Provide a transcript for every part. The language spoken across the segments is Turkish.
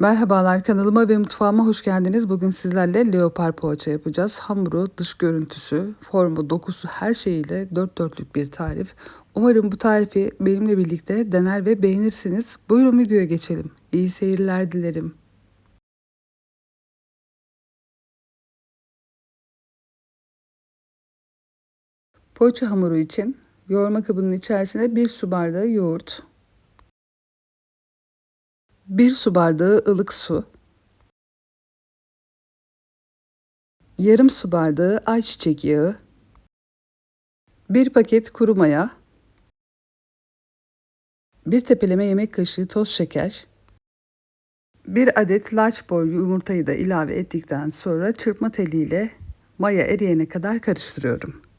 Merhabalar kanalıma ve mutfağıma hoş geldiniz. Bugün sizlerle leopar poğaça yapacağız. Hamuru, dış görüntüsü, formu, dokusu her şeyiyle dört dörtlük bir tarif. Umarım bu tarifi benimle birlikte dener ve beğenirsiniz. Buyurun videoya geçelim. İyi seyirler dilerim. Poğaça hamuru için yoğurma kabının içerisine bir su bardağı yoğurt, 1 su bardağı ılık su, yarım su bardağı ayçiçek yağı, 1 paket kuru maya, 1 tepeleme yemek kaşığı toz şeker, 1 adet large boy yumurtayı da ilave ettikten sonra çırpma teliyle maya eriyene kadar karıştırıyorum.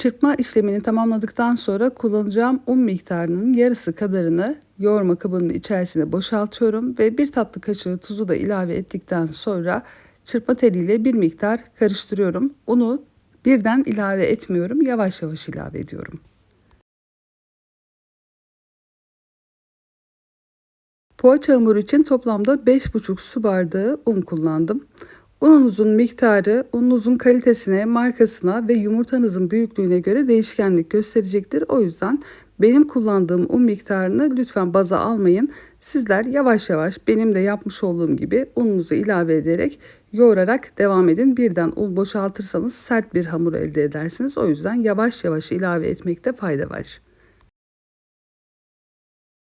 Çırpma işlemini tamamladıktan sonra kullanacağım un miktarının yarısı kadarını yoğurma kabının içerisine boşaltıyorum ve bir tatlı kaşığı tuzu da ilave ettikten sonra çırpma teliyle bir miktar karıştırıyorum. Unu birden ilave etmiyorum, yavaş yavaş ilave ediyorum. Poğaça hamuru için toplamda 5,5 su bardağı un kullandım. Ununuzun miktarı, ununuzun kalitesine, markasına ve yumurtanızın büyüklüğüne göre değişkenlik gösterecektir. O yüzden benim kullandığım un miktarını lütfen baza almayın. Sizler yavaş yavaş benim de yapmış olduğum gibi ununuzu ilave ederek yoğurarak devam edin. Birden un boşaltırsanız sert bir hamur elde edersiniz. O yüzden yavaş yavaş ilave etmekte fayda var.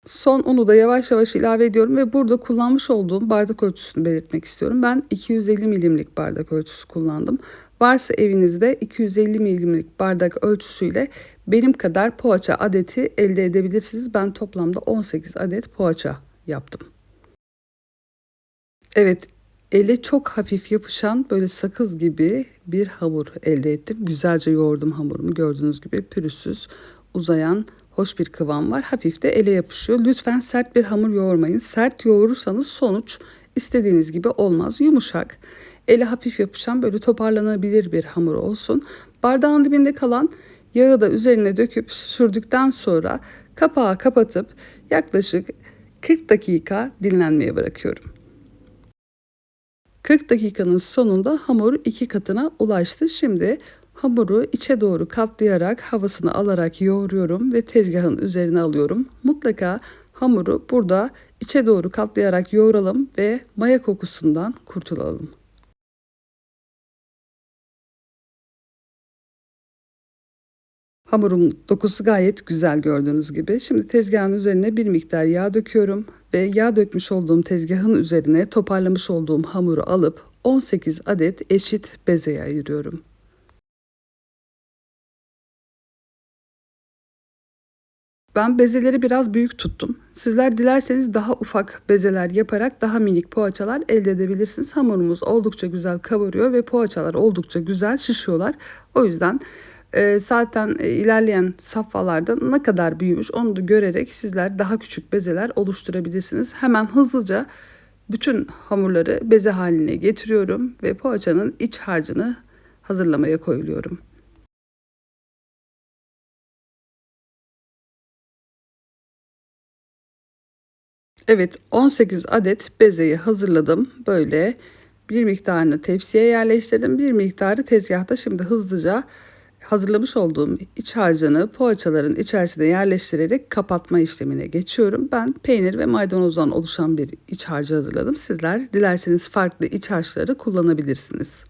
Son unu da yavaş yavaş ilave ediyorum ve burada kullanmış olduğum bardak ölçüsünü belirtmek istiyorum. Ben 250 milimlik bardak ölçüsü kullandım. Varsa evinizde 250 milimlik bardak ölçüsüyle benim kadar poğaça adeti elde edebilirsiniz. Ben toplamda 18 adet poğaça yaptım. Evet, ele çok hafif yapışan böyle sakız gibi bir hamur elde ettim. Güzelce yoğurdum hamurumu gördüğünüz gibi pürüzsüz uzayan hoş bir kıvam var. Hafif de ele yapışıyor. Lütfen sert bir hamur yoğurmayın. Sert yoğurursanız sonuç istediğiniz gibi olmaz. Yumuşak, ele hafif yapışan böyle toparlanabilir bir hamur olsun. Bardağın dibinde kalan yağı da üzerine döküp sürdükten sonra kapağı kapatıp yaklaşık 40 dakika dinlenmeye bırakıyorum. 40 dakikanın sonunda hamur iki katına ulaştı. Şimdi Hamuru içe doğru katlayarak havasını alarak yoğuruyorum ve tezgahın üzerine alıyorum. Mutlaka hamuru burada içe doğru katlayarak yoğuralım ve maya kokusundan kurtulalım. Hamurum dokusu gayet güzel gördüğünüz gibi. Şimdi tezgahın üzerine bir miktar yağ döküyorum ve yağ dökmüş olduğum tezgahın üzerine toparlamış olduğum hamuru alıp 18 adet eşit bezeye ayırıyorum. Ben bezeleri biraz büyük tuttum. Sizler dilerseniz daha ufak bezeler yaparak daha minik poğaçalar elde edebilirsiniz. Hamurumuz oldukça güzel kabarıyor ve poğaçalar oldukça güzel şişiyorlar. O yüzden e, zaten e, ilerleyen safhalarda ne kadar büyümüş onu da görerek sizler daha küçük bezeler oluşturabilirsiniz. Hemen hızlıca bütün hamurları beze haline getiriyorum ve poğaçanın iç harcını hazırlamaya koyuluyorum. Evet 18 adet bezeyi hazırladım. Böyle bir miktarını tepsiye yerleştirdim. Bir miktarı tezgahta şimdi hızlıca hazırlamış olduğum iç harcını poğaçaların içerisine yerleştirerek kapatma işlemine geçiyorum. Ben peynir ve maydanozdan oluşan bir iç harcı hazırladım. Sizler dilerseniz farklı iç harçları kullanabilirsiniz.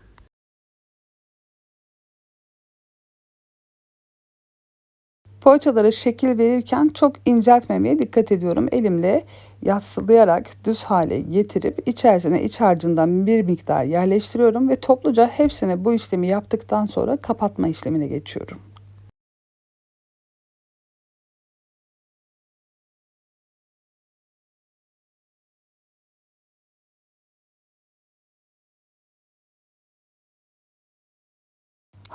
Poğaçalara şekil verirken çok inceltmemeye dikkat ediyorum. Elimle yassılayarak düz hale getirip içerisine iç harcından bir miktar yerleştiriyorum ve topluca hepsine bu işlemi yaptıktan sonra kapatma işlemine geçiyorum.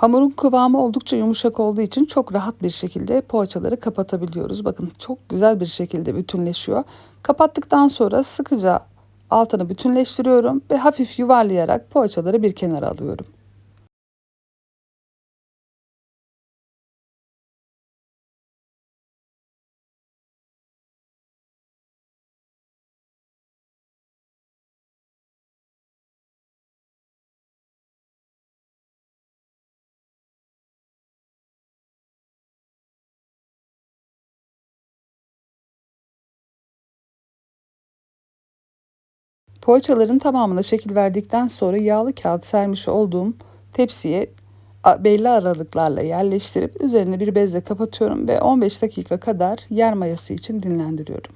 Hamurun kıvamı oldukça yumuşak olduğu için çok rahat bir şekilde poğaçaları kapatabiliyoruz. Bakın çok güzel bir şekilde bütünleşiyor. Kapattıktan sonra sıkıca altını bütünleştiriyorum ve hafif yuvarlayarak poğaçaları bir kenara alıyorum. Poğaçaların tamamına şekil verdikten sonra yağlı kağıt sermiş olduğum tepsiye belli aralıklarla yerleştirip üzerine bir bezle kapatıyorum ve 15 dakika kadar yer mayası için dinlendiriyorum.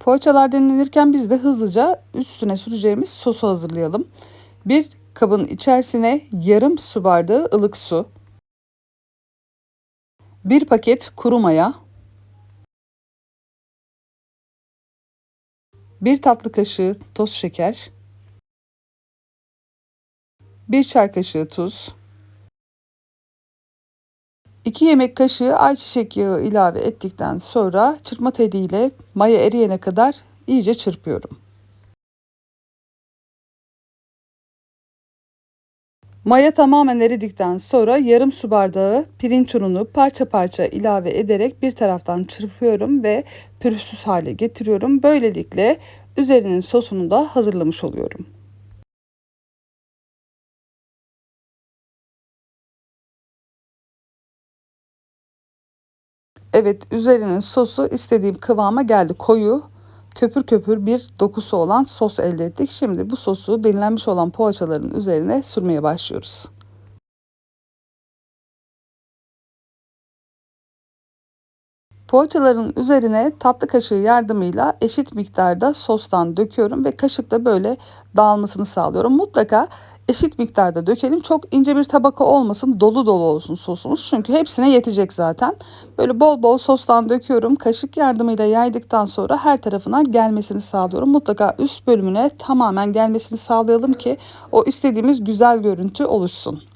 Poğaçalar dinlenirken biz de hızlıca üstüne süreceğimiz sosu hazırlayalım. Bir kabın içerisine yarım su bardağı ılık su, bir paket kuru maya, bir tatlı kaşığı toz şeker, bir çay kaşığı tuz, 2 yemek kaşığı ayçiçek yağı ilave ettikten sonra çırpma teliyle maya eriyene kadar iyice çırpıyorum. Maya tamamen eridikten sonra yarım su bardağı pirinç ununu parça parça ilave ederek bir taraftan çırpıyorum ve pürüzsüz hale getiriyorum. Böylelikle üzerinin sosunu da hazırlamış oluyorum. Evet üzerinin sosu istediğim kıvama geldi. Koyu, köpür köpür bir dokusu olan sos elde ettik. Şimdi bu sosu dinlenmiş olan poğaçaların üzerine sürmeye başlıyoruz. Poğaçaların üzerine tatlı kaşığı yardımıyla eşit miktarda sostan döküyorum ve kaşıkla böyle dağılmasını sağlıyorum. Mutlaka eşit miktarda dökelim. Çok ince bir tabaka olmasın, dolu dolu olsun sosumuz. Çünkü hepsine yetecek zaten. Böyle bol bol sostan döküyorum. Kaşık yardımıyla yaydıktan sonra her tarafına gelmesini sağlıyorum. Mutlaka üst bölümüne tamamen gelmesini sağlayalım ki o istediğimiz güzel görüntü oluşsun.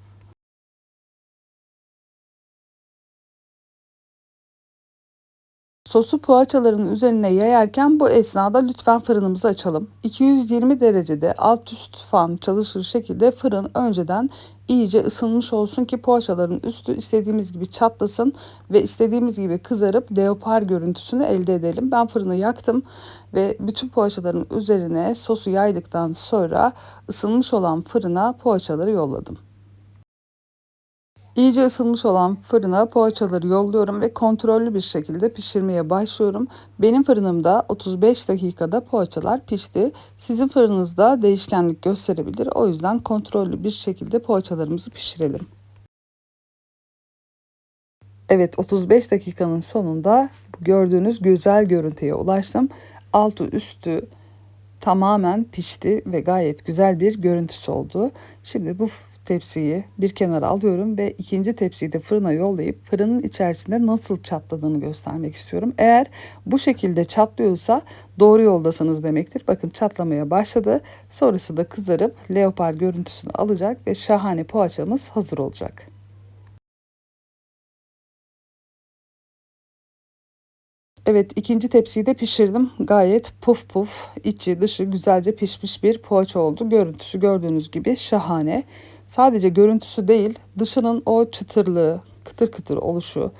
Sosu poğaçaların üzerine yayarken bu esnada lütfen fırınımızı açalım. 220 derecede alt üst fan çalışır şekilde fırın önceden iyice ısınmış olsun ki poğaçaların üstü istediğimiz gibi çatlasın ve istediğimiz gibi kızarıp leopar görüntüsünü elde edelim. Ben fırını yaktım ve bütün poğaçaların üzerine sosu yaydıktan sonra ısınmış olan fırına poğaçaları yolladım. İyice ısınmış olan fırına poğaçaları yolluyorum ve kontrollü bir şekilde pişirmeye başlıyorum. Benim fırınımda 35 dakikada poğaçalar pişti. Sizin fırınınızda değişkenlik gösterebilir. O yüzden kontrollü bir şekilde poğaçalarımızı pişirelim. Evet 35 dakikanın sonunda gördüğünüz güzel görüntüye ulaştım. Altı üstü tamamen pişti ve gayet güzel bir görüntüsü oldu. Şimdi bu tepsiyi bir kenara alıyorum ve ikinci tepsiyi de fırına yollayıp fırının içerisinde nasıl çatladığını göstermek istiyorum. Eğer bu şekilde çatlıyorsa doğru yoldasınız demektir. Bakın çatlamaya başladı. Sonrası da kızarıp leopar görüntüsünü alacak ve şahane poğaçamız hazır olacak. Evet ikinci tepsiyi de pişirdim. Gayet puf puf içi dışı güzelce pişmiş bir poğaça oldu. Görüntüsü gördüğünüz gibi şahane. Sadece görüntüsü değil dışının o çıtırlığı, kıtır kıtır oluşu,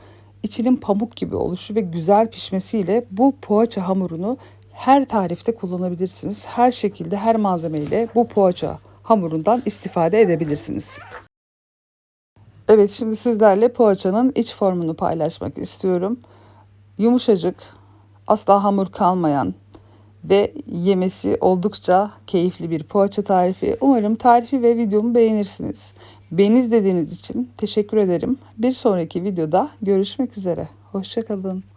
içinin pamuk gibi oluşu ve güzel pişmesiyle bu poğaça hamurunu her tarifte kullanabilirsiniz. Her şekilde her malzemeyle bu poğaça hamurundan istifade edebilirsiniz. Evet şimdi sizlerle poğaçanın iç formunu paylaşmak istiyorum. Yumuşacık, asla hamur kalmayan, ve yemesi oldukça keyifli bir poğaça tarifi. Umarım tarifi ve videomu beğenirsiniz. Beni izlediğiniz için teşekkür ederim. Bir sonraki videoda görüşmek üzere. Hoşçakalın.